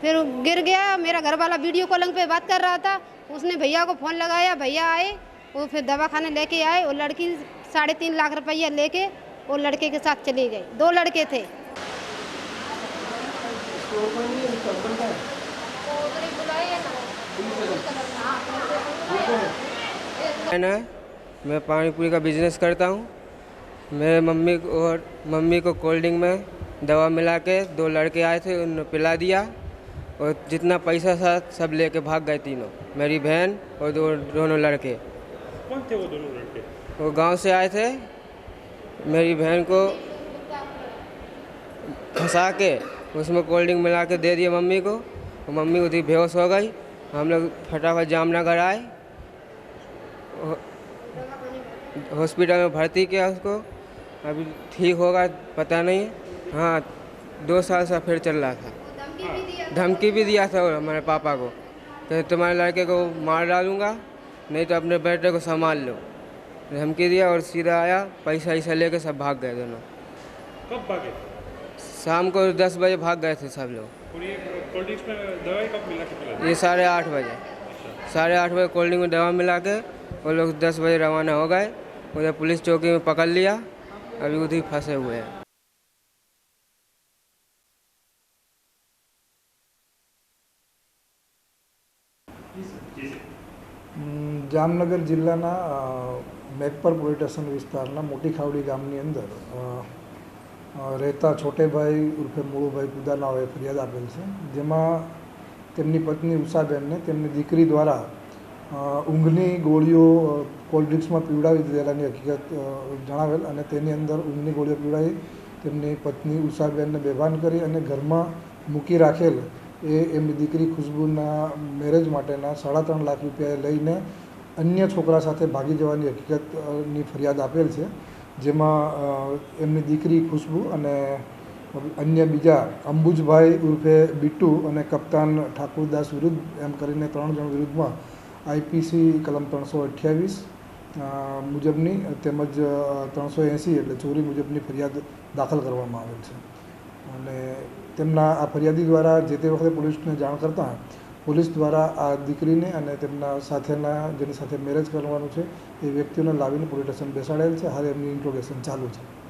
फिर गिर गया, मेरा घर वाला वीडियो कॉलिंग पे बात कर रहा था। उसने भैया को फ़ोन लगाया, भैया आए, वो फिर दवा खाने लेके आए, वो लड़की साढ़े तीन लाख रुपया लेके वो लड़के के साथ चली गई। दो लड़के थे। मैंने मैं पानी पूरी का बिज़नेस करता हूँ। मेरे मम्मी और मम्मी को कोल्ड ड्रिंक में दवा मिला के दो लड़के आए थे, उन्होंने पिला दिया। और जितना पैसा था सब लेके भाग गए तीनों मेरी बहन और दो दोनों लड़के। कौन थे वो दोनों लड़के? वो गाँव से आए थे मेरी बहन को फंसा के उसमें कोल्ड ड्रिंक मिला के दे दिया मम्मी को। और मम्मी उधर बेहोश हो गई हम लोग फटाफट जामनगर आए। हॉस्पिटल में भर्ती किया उसको अभी ठीक होगा पता नहीं। हाँ दो साल से फिर चल रहा था। धमकी भी दिया था हमारे पापा को। कि तुम्हारे लड़के को मार डालूँगा नहीं तो अपने बेटे को संभाल लो। धमकी दिया और सीधा आया पैसा वैसा लेके सब भाग गए दोनों। कब भागे? शाम को दस बजे भाग गए थे सब लोग? ये साढ़े आठ बजे। साढ़े आठ बजे कोल्ड ड्रिंक में दवा मिला के वो लोग दस बजे रवाना हो गए। उधर पुलिस चौकी में पकड़ लिया अभी उधर फंसे हुए। हैं જામનગર જિલ્લાના મેકપર પોલીસ વિસ્તારના મોટી ખાવડી ગામની અંદર રહેતા છોટેભાઈ ઉર્ફે મુળુભાઈ કુદાનાઓએ ફરિયાદ આપેલ છે, જેમાં તેમની પત્ની ઉષાબેનને તેમની દીકરી દ્વારા ઊંઘની ગોળીઓ કોલ્ડ ડ્રિંક્સમાં પીવડાવી દીધેલાની હકીકત જણાવેલ અને તેની અંદર ઊંઘની ગોળીઓ પીવડાવી તેમની પત્ની ઉષાબેનને બેભાન કરી અને ઘરમાં મૂકી રાખેલ એ એમની દીકરી ખુશ્બુના મેરેજ માટેના સાડા ત્રણ લાખ રૂપિયા લઈને અન્ય છોકરા સાથે ભાગી જવાની હકીકતની ફરિયાદ આપેલ છે, જેમાં એમની દીકરી ખુશ્બુ અને અન્ય બીજા અંબુજભાઈ ઉર્ફે બીટુ અને કપ્તાન ઠાકુરદાસ વિરુદ્ધ એમ કરીને ત્રણ જણ વિરુદ્ધમાં આઈપીસી કલમ ત્રણસો અઠ્યાવીસ મુજબની તેમજ ત્રણસો એંસી એટલે ચોરી મુજબની ફરિયાદ દાખલ કરવામાં આવેલ છે. અને તેમના આ ફરિયાદી દ્વારા જે તે વખતે પોલીસને જાણ કરતાં પોલીસ દ્વારા આ દીકરીને અને તેમના સાથેના, જેની સાથે મેરેજ કરવાનું છે, એ વ્યક્તિઓને લાવીને પોલીસ સ્ટેશન બેસાડેલ છે. હાલ એમની ઇન્ટ્રોગેશન ચાલુ છે.